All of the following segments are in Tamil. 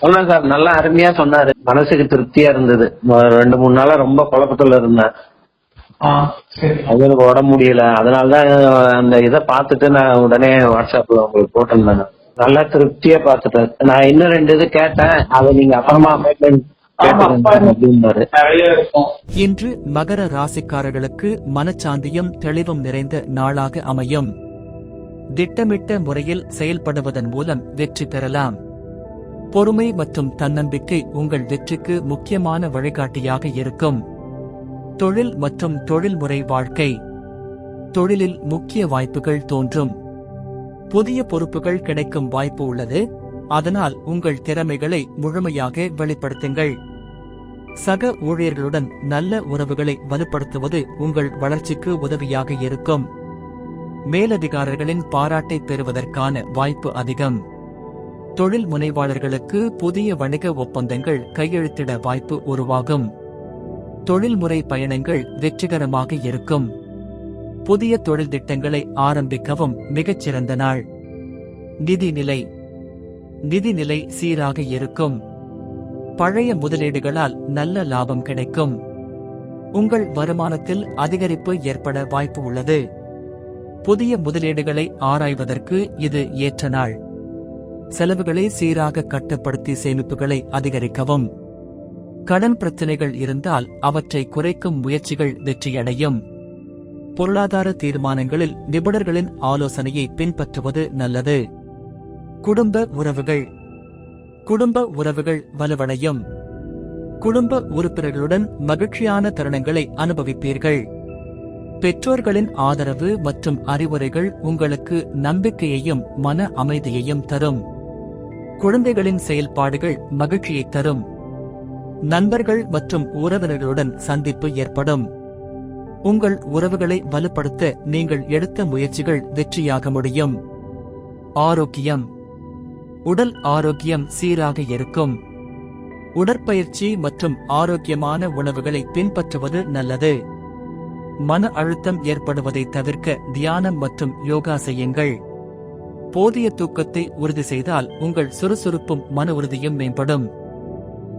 சொன்னேன் சார். நல்லா அருமையா சொன்னாரு. மனசுக்கு திருப்தியா இருந்தது. ரெண்டு மூணு நாளா ரொம்ப குழப்பத்துல இருந்தேன். ஆ சரி. அவங்களுக்கு உடம்பு முடியல. அதனாலதான் அந்த இதை பார்த்துட்டு நான் உடனே வாட்ஸ்அப்ல உங்களுக்கு போட்டிருந்தேன் நல்லா திருப்தியா பார்த்துட்டேன். நான் இன்னும் ரெண்டு இது கேட்டேன். அதை நீங்க அப்புறமா அப்பாயின்மெண்ட் ஆமா, இன்று மகர ராசிக்காரர்களுக்கு மனச்சாந்தியும் தெளிவும் நிறைந்த நாளாக அமையும். திட்டமிட்ட முறையில் செயல்படுவதன் மூலம் வெற்றி பெறலாம். பொறுமை மற்றும் தன்னம்பிக்கை உங்கள் வெற்றிக்கு முக்கியமான வழிகாட்டியாக இருக்கும். தொழில் மற்றும் தொழில்முறை வாழ்க்கை. தொழிலில் முக்கிய வாய்ப்புகள் தோன்றும். புதிய பொறுப்புகள் கிடைக்கும் வாய்ப்பு உள்ளது. அதனால் உங்கள் திறமைகளை முழுமையாக வெளிப்படுத்துங்கள். சக ஊழியர்களுடன் நல்ல உறவுகளை வலுப்படுத்துவது உங்கள் வளர்ச்சிக்கு உதவியாக இருக்கும். மேலதிகாரிகளின் பாராட்டை பெறுவதற்கான வாய்ப்பு அதிகம். தொழில் முனைவாளர்களுக்கு புதிய வணிக ஒப்பந்தங்கள் கையெழுத்திட வாய்ப்பு உருவாகும். தொழில்முறை பயணங்கள் வெற்றிகரமாக இருக்கும். புதிய தொழில் திட்டங்களை ஆரம்பிக்கவும் மிகச்சிறந்த நாள். நிதிநிலை நிதிநிலை சீராக இருக்கும். பழைய முதலீடுகளால் நல்ல லாபம் கிடைக்கும். உங்கள் வருமானத்தில் அதிகரிப்பு ஏற்பட வாய்ப்பு உள்ளது. புதிய முதலீடுகளை ஆராய்வதற்கு இது ஏற்ற நாள். செலவுகளை சீராக கட்டுப்படுத்தி சேமிப்புகளை அதிகரிக்கவும். கடன் பிரச்சனைகள் இருந்தால் அவற்றை குறைக்கும் முயற்சிகள் வெற்றியடையும். பொருளாதார தீர்மானங்களில் நிபுணர்களின் ஆலோசனையை பின்பற்றுவது நல்லது. குடும்ப உறவுகள். குடும்ப உறவுகள் வலுவடையும். குடும்ப உறுப்பினர்களுடன் மகிழ்ச்சியான தருணங்களை அனுபவிப்பீர்கள். பெற்றோர்களின் ஆதரவு மற்றும் அறிவுரைகள் உங்களுக்கு நம்பிக்கையையும் மன அமைதியையும் தரும். குழந்தைகளின் செயல்பாடுகள் மகிழ்ச்சியை தரும். நண்பர்கள் மற்றும் உறவினர்களுடன் சந்திப்பு ஏற்படும். உங்கள் உறவுகளை வலுப்படுத்த நீங்கள் எடுத்த முயற்சிகள் வெற்றியாக முடியும். ஆரோக்கியம். உடல் ஆரோக்கியம் சீராக இருக்கும். உடற்பயிற்சி மற்றும் ஆரோக்கியமான உணவுகளை பின்பற்றுவது நல்லது. மன அழுத்தம் ஏற்படுவதை தவிர்க்க தியானம் மற்றும் யோகா செய்யுங்கள். போதிய தூக்கத்தை உறுதி செய்தால் உங்கள் சுறுசுறுப்பும் மன உறுதியும் மேம்படும்.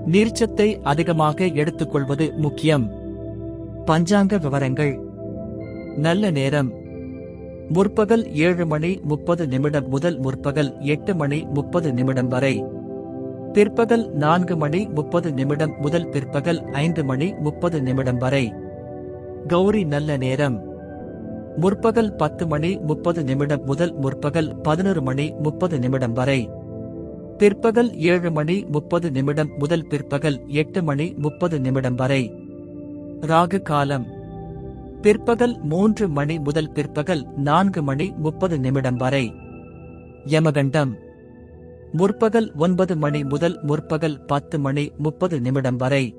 நீர்ச்சத்தை அதிகமாக எடுத்துக்கொள்வது முக்கியம். பஞ்சாங்க விவரங்கள். நல்ல நேரம். முற்பகல் ஏழு மணி முப்பது நிமிடம் முதல் முற்பகல் எட்டு மணி முப்பது நிமிடம் வரை. பிற்பகல் நான்கு மணி முப்பது நிமிடம் முதல் பிற்பகல் ஐந்து மணி முப்பது நிமிடம் வரை. கௌரி நல்ல நேரம். முற்பகல் பத்து மணி முப்பது நிமிடம் முதல் முற்பகல் பதினொரு மணி முப்பது நிமிடம் வரை. பிற்பகல் ஏழு மணி முப்பது நிமிடம் முதல் பிற்பகல் எட்டு மணி முப்பது நிமிடம் வரை. ராகு காலம். பிற்பகல் மூன்று மணி முதல் பிற்பகல் நான்கு மணி முப்பது நிமிடம் வரை. யமகண்டம். முற்பகல் ஒன்பது மணி முதல் முற்பகல் பத்து மணி முப்பது நிமிடம் வரை.